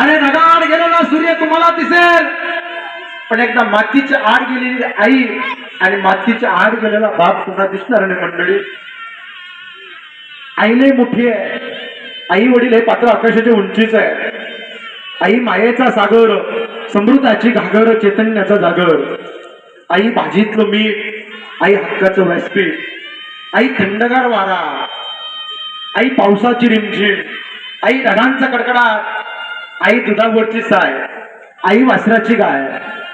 अरे ढगाड गेलेला सूर्य तुम्हाला दिसेल. पण एकदा मातीच्या आड गेलेली आई आणि मातीच्या आड गेलेला बाप पुन्हा दिसणार नाही मंडळी. आई लय मोठी आहे. आई वडील हे पात्र आकाशाच्या उंचीच आहे. आई मायेचा सागर समृद्धाची घागर चैतन्याचा जागर. आई भाजीतलं मीठ आई हक्काचं व्यासपीठ. आई थंडगार वारा. आई पावसाची रिमझिम. आई ढगांचा कडकडाट. आई दुधावरची साय आई वासराची गाय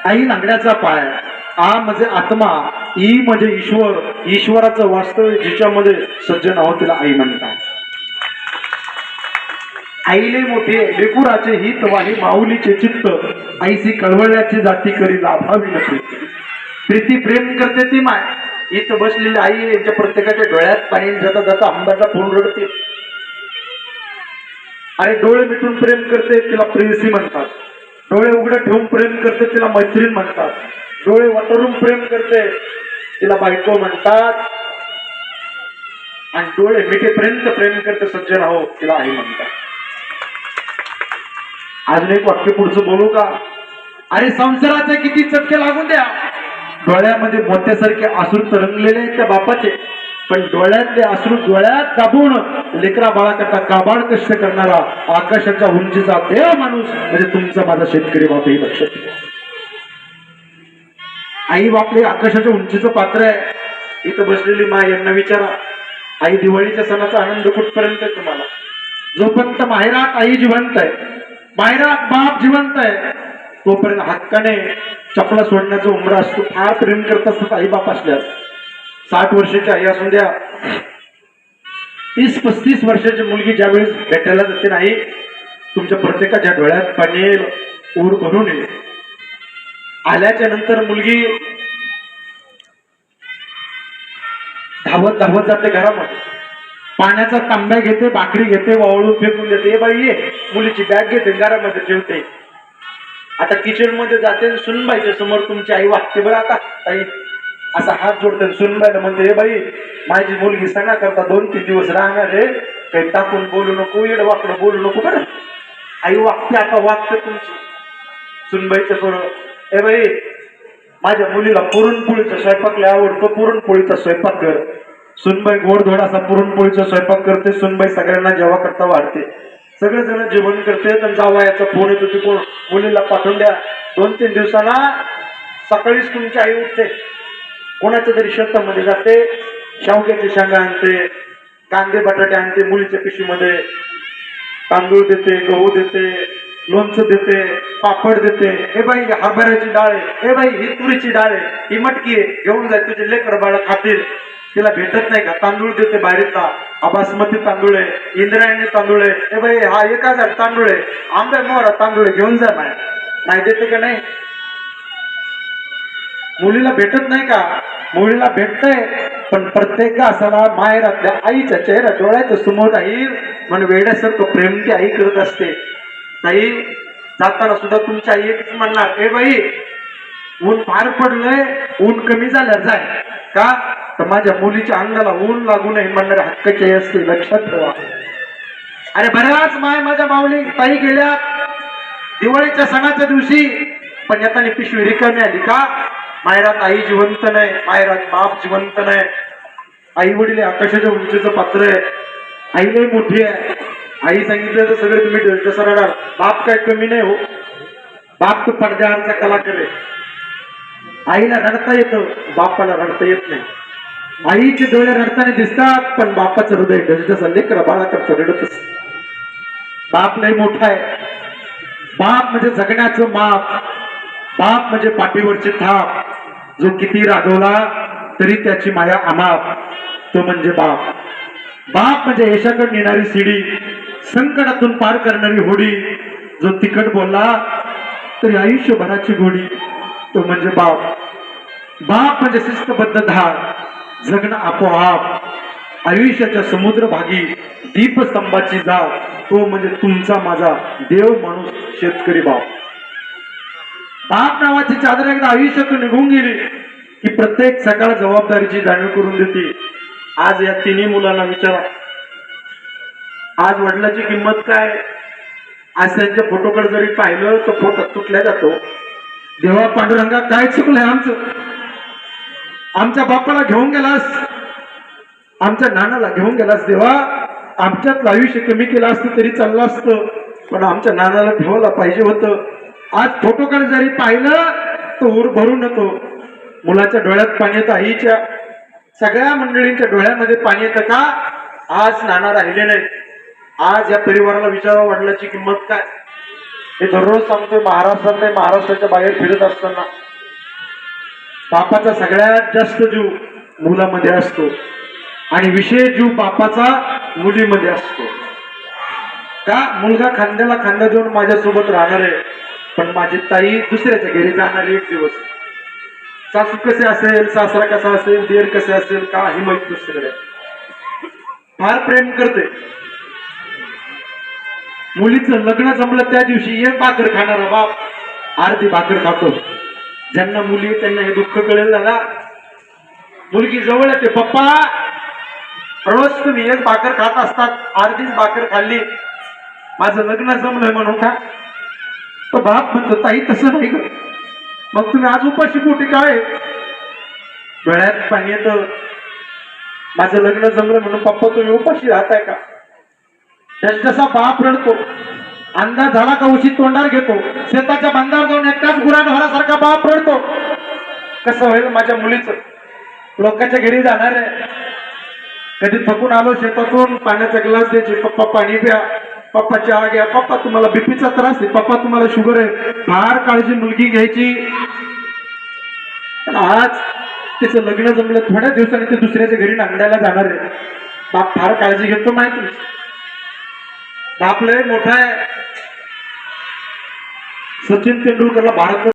आई नांगड्याचा पाय आ म्हणजे आत्मा ई म्हणजे ईश्वर ईश्वराचं वास्तव्य जिच्यामध्ये सज्जन आहोत तिला आई म्हणतात. आईले मोठे लेकुराचे हित वाही माऊलीचे चित्त आईसी कळवळ्याची जाती करी लाभावी नसे. प्रीती प्रेम करते ती माय इथं बसलेली आई यांच्या प्रत्येकाच्या डोळ्यात पाणी जाता जाता आंब्याचा फोन रडते. अरे डोळे मिटून प्रेम करते तिला प्रेयसी म्हणतात. डोळे उघडे ठेवून प्रेम करते तिला मैत्रीण म्हणतात. डोळे वटरून प्रेम करते तिला बायको म्हणतात. आणि डोळे मिठेपर्यंत प्रेम करते सज्जन हो तिला आई म्हणतात. अजून एक वाक्य पुढचं बोलू का? अरे संसाराचे किती चटके लागून द्या. डोळ्यामध्ये मोत्यासारखे आसरू तरंगलेले त्या बापाचे. पण डोळ्यातले अश्रू डोळ्यात दाबून लेकरा बाळाकरता काबाड कष्ट करणारा आकाशाच्या उंचीचा देव माणूस म्हणजे तुमचा माझा शेतकरी बाप हे लक्षात आई बापले आकाशाच्या उंचीचं पात्र आहे. इथं बसलेली माय यांना विचारा. आई दिवाळीच्या सणाचा आनंद कुठपर्यंत आहे तुम्हाला? जोपर्यंत माहेरात आई जिवंत आहे माहेरात बाप जिवंत आहे तोपर्यंत हक्काने चपला सोडण्याचा उमरा असतो. फार प्रेम करत असतात आई बाप असल्यास साठ वर्षाची आई असून द्या तीस पस्तीस वर्षाची मुलगी ज्यावेळेस भेटायला जाते नाही तुमच्या प्रत्येकाच्या डोळ्यात पाणी येईल ऊर भरून येईल. आल्याच्यानंतर मुलगी धावत धावत जाते घरामध्ये. पाण्याचा तांब्या घेते भाकरी घेते वावळून फेकून देते. हे बाई ये मुलीची बॅग घेते घरामध्ये ठेवते. आता किचनमध्ये जाते सुनबाईच्या समोर तुमची आई वागते बरं आता. ताई असा हात जोडते सुनबाईला म्हणते हे बाई माझी मुलगी सांगा करता दोन तीन दिवस राहणार आहे. काही टाकून बोलू नको येड वाकडं बोलू नको बरं. आई वागते आता वागते तुमची. सुनबाईचं बरोबर ए बाई माझ्या मुलीला पुरणपोळीचा स्वयंपाकला आवडतो पुरणपोळीचा स्वयंपाक कर. सुनबाई गोडधोड पुरणपोळीचा स्वयंपाक करते सुनबाई सगळ्यांना जेव्हा करता वाढते. सगळेजण जेवण करते तर जावा फोन येतो तिकडून कोण? मुलीला पाठवून द्या. दोन तीन दिवसाला सकाळीच तुमची आई उठते. कोणाच्या तरी शेतामध्ये जाते शावग्याची शेंगा आणते कांदे बटाटे आणते मुलीच्या पिशवीमध्ये तांदूळ देते गहू देते लोणचं देते पापड देते. हे बाई हरभऱ्याची डाळ आहे. हे बाई ही तुरीची डाळ आहे. ही मटकी आहे. घेऊन जाय तुझे लेकर बाळ खातील. तिला भेटत नाही का? तांदूळ देते बाहेरचा. अबासमती तांदूळ आहे. इंद्रायणी तांदूळ आहे. हे बाई हा एक हजार तांदूळ आहे. आंब्या मोहरा तांदूळ आहे. घेऊन जा बाहेर. नाही देते का नाही? मुलीला भेटत नाही का? मुलीला भेटतंय पण प्रत्येक असाला माहेरातल्या आईच्या चेहरा डोळ्याच्या समोर राहील म्हणून वेड्यासारखं प्रेम ती आई करत असते. ताई जाताना सुद्धा तुमच्या आई एकच म्हणणार ए बाई ऊन फार पडलंय ऊन कमी झालं जाय. का? तर माझ्या मुलीच्या अंगाला ऊन लागू नये म्हणणारे हक्काची असते लक्षात ठेवा. अरे बऱ्याच माय माझ्या माऊली ताई गेल्या दिवाळीच्या सणाच्या दिवशी. पण येताना पिशवी रिकामी आली का? मायरात आई जिवंत नाही मायरात बाप जिवंत नाही. आई वडील आकाशाच्या उंचीचं पात्र आहे. आई लई मोठी आहे. आई सांगितलं तर सगळे तुम्ही ढ- कसं बाप काय कमी नाही हो. बाप तो पडद्यावरचा कलाकार आहे. आईला रडता येतं बापाला रडता येत नाही. आईचे डोळे रडताना दिसतात पण बापाचं हृदय ढसढस लेकर बाळाकडचं रडतच. बाप लय मोठा आहे. बाप म्हणजे जगण्याचं माप. बाप म्हणजे पाठीवरची थाप. जो किती रागवला तरी त्याची माया अमाप तो म्हणजे बाप. बाप म्हणजे यशाकडे नेणारी शिडी संकटातून पार करणारी होडी. जो तिकट बोलला तरी आयुष्यभराची गोडी तो म्हणजे बाप. बाप म्हणजे शिस्तबद्ध धार जगणं आपोआप. आयुष्याच्या समुद्र भागी दीपस्तंभाची जाव तो म्हणजे तुमचा माझा देव माणूस शेतकरी बाप. बाप नावाची चादर एकदा आयुष्यातून निघून गेली की प्रत्येक सकाळ जबाबदारीची जाणीव करून देते. आज या तिन्ही मुलांना विचारा. आज वडिलाची किंमत काय? आज त्यांच्या फोटोकडे जरी पाहिलं तर फोटो तुटल्या जातो. देवा पांडुरंगा काय चुकलंय आमचं? आमच्या बापाला घेऊन गेलास? आमच्या नानाला घेऊन गेलास देवा? आमच्यात आयुष्य कमी केलं असतं तरी चाललं असतं. पण आमच्या नानाला ठेवायला पाहिजे होतं. आज फोटोकडे जरी पाहिलं तर उर भरून नको. मुलाच्या डोळ्यात पाणी येतं आईच्या सगळ्या मंडळींच्या डोळ्यामध्ये पाणी येतं का? आज नाना राहिले नाही आज या परिवाराला विचारा वडिलाची किंमत काय? हे दररोज सांगतोय महाराष्ट्रात नाही महाराष्ट्राच्या बाहेर फिरत असताना. बापाचा सगळ्यात जास्त जीव मुलामध्ये असतो. आणि विशेष जीव बापाचा मुलीमध्ये असतो. का? मुलगा खांद्याला खांदा देऊन माझ्यासोबत राहणार आहे. पण माझी ताई दुसऱ्याच्या घरी जाणार एक दिवस. सासू कसे असेल सासरा कसा असेल देर कसे असेल का काही माहीत नसतं फार प्रेम करते. मुलीचं लग्न जमलं त्या दिवशी एक भाकर खाणारा बाप अर्धी भाकर खातो. ज्यांना मुली त्यांना हे दुःख कळेल दादा. मुलगी जवळ येते पप्पा रोज तुम्ही एक भाकर खात असतात अर्धीच भाकर खाल्ली. माझं लग्न जमलंय म्हणून का तो बाप म्हणतो ताई तसं नाही ग. मग तुम्ही आज उपाशी पोटी काय डोळ्यात पाणी येतं. माझं लग्न जमलं म्हणून पप्पा तुम्ही उपाशी राहताय का? जस जसा बाप रडतो अंधा झाला का उशी तोंडार घेतो शेताच्या बांधावर जाऊन एकटाच गुराढोरासारखा बाप रडतो. कसं होईल माझ्या मुलीचं? लोकांच्या घरी जाणार आहे. कधी थकून आलो शेतातून पाण्याचा ग्लास द्यायची पप्पा पाणी प्या. पप्पा चहा घ्या पप्पा तुम्हाला बीपीचा त्रास आहे. पप्पा तुम्हाला शुगर आहे. फार काळजी मुलगी घ्यायची. पण आज तिचं लग्न जमलं थोड्या दिवसांनी ते दुसऱ्याच्या घरी नांदायला जाणार आहे. बाप फार काळजी घेतो माहिती बाप लय मोठा आहे. सचिन तेंडुलकरला भारत